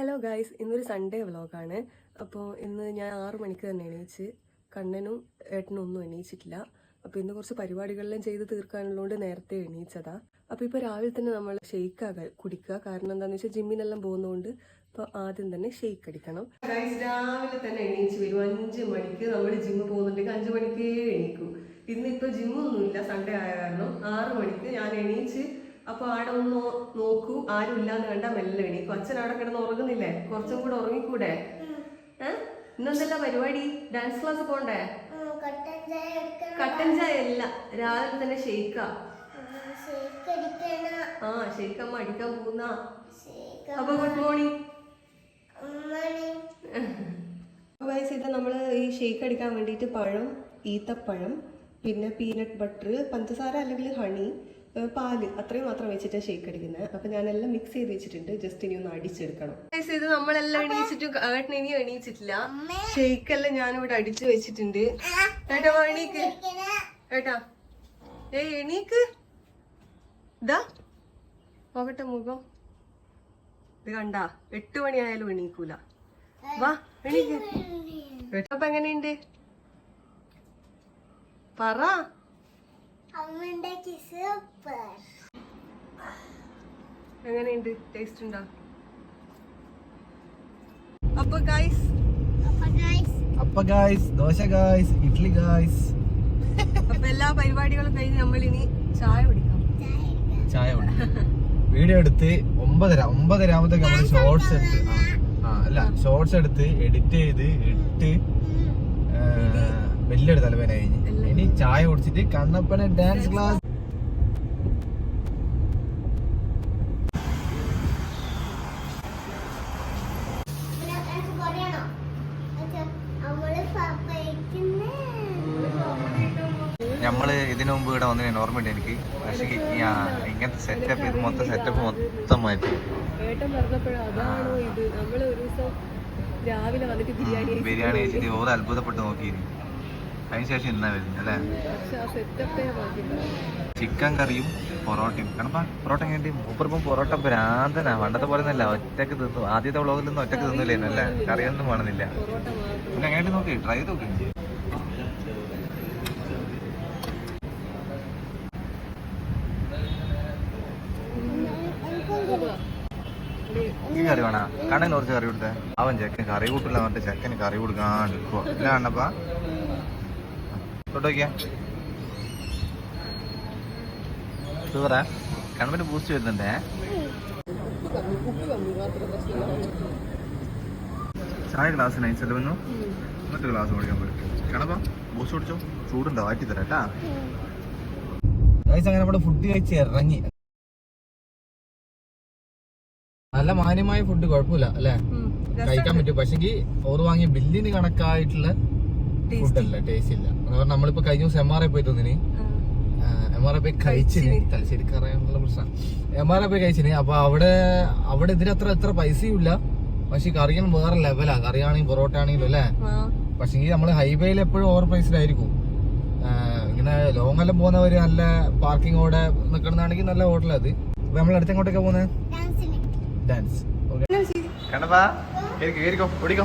Hello guys ഇന്നൊരു Sunday വ്ളോഗാണ് അപ്പോൾ ഇന്ന് ഞാൻ ആറു മണിക്ക് തന്നെ എണീച്ച് കണ്ണനും ഏട്ടനും ഒന്നും എണീച്ചിട്ടില്ല. അപ്പോൾ ഇന്ന് കുറച്ച് പരിപാടികളെല്ലാം ചെയ്ത് തീർക്കാനുള്ളതുകൊണ്ട് നേരത്തെ എണീച്ചതാ. അപ്പോൾ ഇപ്പോൾ രാവിലെ തന്നെ നമ്മൾ ഷെയ്ക്ക് കുടിക്കുക. കാരണം എന്താണെന്ന് വെച്ചാൽ ജിമ്മിനെല്ലാം പോകുന്നതുകൊണ്ട് അപ്പോൾ ആദ്യം തന്നെ ഷെയ്ക്ക് അടിക്കണം. ഗായ്സ് രാവിലെ തന്നെ എണീച്ച് വരും. അഞ്ച് മണിക്ക് നമ്മൾ ജിമ്മ് പോകുന്നുണ്ടെങ്കിൽ അഞ്ച് മണിക്കേ എണീക്കും. ഇന്നിപ്പോൾ ജിമ്മൊന്നുമില്ല സൺഡേ ആയ കാരണം ആറ് മണിക്ക് ഞാൻ എണീച്ച് അപ്പൊ ആടെ ഒന്ന് നോക്കൂ ആരും ഇല്ലാന്ന് കണ്ട മെല്ലെ എണീക്കും. അച്ഛൻ അവിടെ കിടന്ന് ഉറങ്ങുന്നില്ലേ? കുറച്ചും കൂടെ ഉറങ്ങിക്കൂടെ? ഏഹ്? ഇന്നെന്തല്ല പരിപാടി? ഡാൻസ് ക്ലാസ് പോണ്ടേ? കട്ടൻ ചായ അല്ല രാവിലെ തന്നെ ഷെയ്ക്കാ. ആ ഷെയ്ക്കമ്മ അടിക്കാൻ പോകുന്ന. അപ്പൊ ഗുഡ് മോർണിംഗ് വയസ്സ് ഇത് നമ്മൾ ഈ ഷേക്ക് അടിക്കാൻ വേണ്ടിയിട്ട് പഴം ഈത്തപ്പഴം പിന്നെ പീനട്ട് ബട്ടർ പഞ്ചസാര അല്ലെങ്കിൽ ഹണി പാൽ. അത്രയും മാത്രം വെച്ചിട്ട് ഷേക്ക് അടിക്കുന്നത് അപ്പൊ ഞാനെല്ലാം മിക്സ് ചെയ്ത് വെച്ചിട്ടുണ്ട്. ജസ്റ്റ് ഇനി ഒന്ന് അടിച്ചെടുക്കണം. ഇത് നമ്മളെല്ലാം എണീച്ചിട്ട് ഏട്ടൻ ഇനിയും എണീച്ചിട്ടില്ല. ഷേക്ക് എല്ലാം ഞാനിവിടെ അടിച്ചു വെച്ചിട്ടുണ്ട്. ഏട്ടാ എണീക്ക്. ഏട്ടാ. ഏ എണീക്ക്. ഇതാ നോക്കട്ടെ മുഖം. ഇത് കണ്ടാ? എട്ട് മണിയായാലും എണീക്കൂല. വാ എണീക്ക്. അപ്പൊ എങ്ങനെയുണ്ട്? പറ. എങ്ങനെയുണ്ട്? ടേസ്റ്റ് ഉണ്ടോ? അപ്പൊ ഗൈസ് അപ്പൊ guys dosa guys idli guys അപ്പൊ എല്ലാ പരിപാടികളും കഴിഞ്ഞ് നമ്മൾ ഇനി ചായ കുടിക്കാം. ചായ വീഡിയോ എടുത്ത് ഒമ്പതര ഒമ്പതര ആകുമ്പോഴത്തേക്ക് നമ്മൾ ഷോർട്സ് എടുത്ത് ആ, ആ അല്ല ഷോർട്സ് എടുത്ത് എഡിറ്റ് ചെയ്ത് ഇട്ട് വലിയൊരു തലവേന കഴിഞ്ഞ്. ഇനി ചായ കുടിച്ചിട്ട് കണ്ണപ്പന ഡാൻസ് ക്ലാസ് നമ്മൾ ഇതിനു മുമ്പ് ഇവിടെ വന്നതിന് ഓർമ്മയുണ്ട് എനിക്ക്. പക്ഷേ ഇങ്ങനത്തെ സെറ്റപ്പ് ഇത് മൊത്തം സെറ്റപ്പ് മൊത്തം മാറ്റി. ബിരിയാണി കഴിച്ചിട്ട് ഓരോ അത്ഭുതപ്പെട്ട് നോക്കിയിരുന്നു. അതിനുശേഷം ഇന്നാ വരുന്നത് അല്ലേ? ചിക്കൻ കറിയും പൊറോട്ടയും. കണപ്പാ പൊറോട്ട എങ്ങനെ മൂപ്പറിപ്പം പൊറോട്ട ഭ്രാന്തനാ. പണ്ടത്തെ പോലെ ഒന്നല്ല ഒറ്റയ്ക്ക് തിന്നു. ആദ്യത്തെ വ്ളോഗിലൊന്നും ഒറ്റയ്ക്ക് തിന്നില്ലേനു അല്ലേ? കറിയൊന്നും വേണമെന്നില്ല. പിന്നെ എങ്ങനെ നോക്കി ട്രൈ ചെയ്ത് നോക്കി. ഈ കറി വേണ? കണ്ണൻ കുറച്ച് കറി കൊടുത്തേ. അവൻ ചെക്കൻ കറി കൂട്ടില്ല പറഞ്ഞിട്ട് ചെക്കന് കറി കൊടുക്കാണ്ട് നിൽക്കുവോ ഇല്ല കണ്ണപ്പാ. തൊട്ടോക്കിയാ ഷുഗറാ കണ്ണപ്പിന് ബൂസ്റ്റ് വരുന്നുണ്ടേ. ചായ ഗ്ലാസ് നൈസല്ല വന്നു എന്നിട്ട് ഗ്ലാസ് കുടിക്കാൻ പറ്റും. കണപ്പ ബൂസ്റ്റ് കുടിച്ചോ? ചൂടുണ്ടോ? ആറ്റി തരാം കേട്ടാ. അങ്ങനെ നമ്മുടെ ഫുഡ് കഴിച്ച് ഇറങ്ങി. നല്ല മാന്യമായ ഫുഡ് കുഴപ്പമില്ല അല്ലേ? കഴിക്കാൻ പറ്റും. പക്ഷെങ്കിൽ ഓർ വാങ്ങിയ ബില്ലിന് കണക്കായിട്ടുള്ള ഫുഡല്ല ടേസ്റ്റ് ഇല്ല. നമ്മളിപ്പോ കഴിഞ്ഞ ദിവസം എം ആർ ഐ പോയി തോന്നിനി. എം ആർ ഐ പോയി കഴിച്ചിന്. തലശ്ശേരിക്ക് അറിയാനുള്ള പ്രശ്നം. എം ആർ ഐ പോയി കഴിച്ചിന്. അപ്പൊ അവിടെ അവിടെ ഇതിന് അത്ര എത്ര പൈസയും ഇല്ല. പക്ഷെ കറിയാണ് വേറെ ലെവലാ കറിയാണെങ്കിലും പൊറോട്ട ആണെങ്കിലും അല്ലേ പക്ഷെ നമ്മൾ ഹൈവേയിൽ എപ്പോഴും ഓവർ പ്രൈസിലായിരിക്കും ഇങ്ങനെ ലോങ് എല്ലാം പോകുന്നവര് നല്ല പാർക്കിങ്ങോടെ നിക്കണമെന്നാണെങ്കിൽ നല്ല ഹോട്ടലാ അത്. അപ്പൊ നമ്മൾ അടുത്ത് എങ്ങോട്ടൊക്കെ പോകുന്നത് ഡാൻസ് കണ്ടപ്പാ കേറിക്കോ കേറിക്കോ ഓടിക്കോ.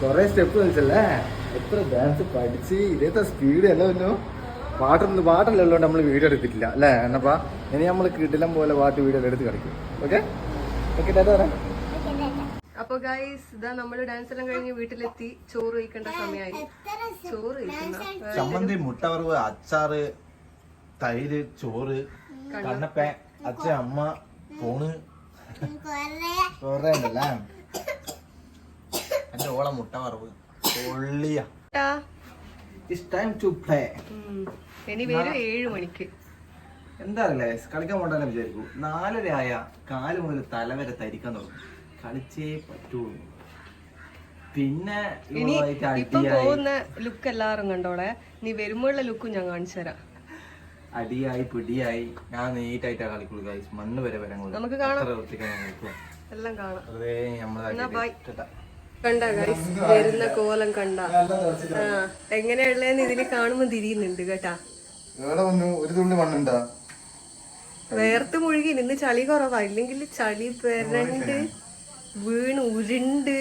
കൊറേ സ്റ്റെപ്പ് കളിച്ചല്ലേ? എത്ര ഡാൻസ് പഠിച്ച് ഇതേത്തെ സ്പീഡ് അല്ല ഒന്നു? പാട്ടൊന്നും പാട്ടല്ലോ നമ്മൾ വീഡിയോ എടുത്തിട്ടില്ല അല്ലേ? എന്നപ്പാ ഇനി നമ്മൾ കിടിലം പോലെ പാട്ട് വീഡിയോ എടുത്ത് കളിക്കും. ഓക്കെ ഓക്കെ പറയാം അപ്പൊ ഗൈസ് ഇതാ നമ്മൾ ഡാൻസ് എല്ലാം കഴിഞ്ഞ് വീട്ടിലെത്തി. ചോറ് കഴിക്കേണ്ട സമയമായി ചോറ് കഴിക്കുന്ന ചമ്മന്തി മുട്ടവറവ് അച്ചാറ് തൈര് ചോറ് കണ്ണപ്പ. അച്ഛൻ അമ്മ ഫോണ്. കൊറേ ഉണ്ടല്ലേ? എന്റെ ഓളെ മുട്ട വറവ്. പൊള്ളിയ. It's time to play. ഇനി വരും ഏഴു മണിക്ക്. എന്താ അറിയില്ല? കളിക്കാൻ പോണ്ടെന്ന് വിചാരിക്കൂ. നാലര ആയ കാൽ മുതൽ തല വരെ തരിക്കാൻ തുടങ്ങും. കളിച്ചേ പറ്റുള്ളൂ. പിന്നെ ഇപ്പൊ പോകുന്ന ലുക്ക് എല്ലാരും കണ്ടോളെ. നീ വരുമ്പോഴുള്ള ലുക്കും ഞാൻ കാണിച്ചു തരാം. അടിയായി പിടിയായി. ഞാൻ നീറ്റായിട്ടാ കളിക്കുള്ളൂ guys. മണ്ണ് വരെ വരാൻ നമുക്ക് കാണാം. എല്ലാം കാണാം. നമ്മളെ കണ്ട ഗൈസ് വരുന്ന കോലം കണ്ട. ആ എങ്ങനെയുള്ളതെന്ന് ഇതിൽ കാണുമ്പോ തിരിയുന്നുണ്ട് കേട്ടാ. ഒരു തുള്ളി മണ്ണുണ്ടാ? വേർത്ത് മുഴുകി ഇന്ന് ചളി കുറവാ. ഇല്ലെങ്കിൽ ചളി പെരണ്ട് വീണ് ഉരുണ്ട്.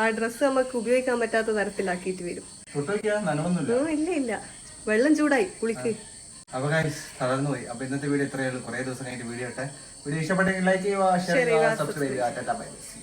ആ ഡ്രസ്സ് നമുക്ക് ഉപയോഗിക്കാൻ പറ്റാത്ത തരത്തിലാക്കിയിട്ട് വരും. ഇല്ല ഇല്ല. വെള്ളം ചൂടായി കുളിക്ക്. അപ്പൊ ഗൈസ് തളർന്നു പോയി. അപ്പൊ ഇന്നത്തെ വീഡിയോ ഇത്രയേ ഉള്ളൂ. കുറെ ദിവസം കഴിഞ്ഞിട്ട് വീഡിയോ ഇട്ടെ. വീഡിയോ ഇഷ്ടപ്പെട്ടെങ്കിൽ ലൈക്ക് ചെയ്യുക ഷെയർ ചെയ്യുക സബ്സ്ക്രൈബ് ചെയ്യുക.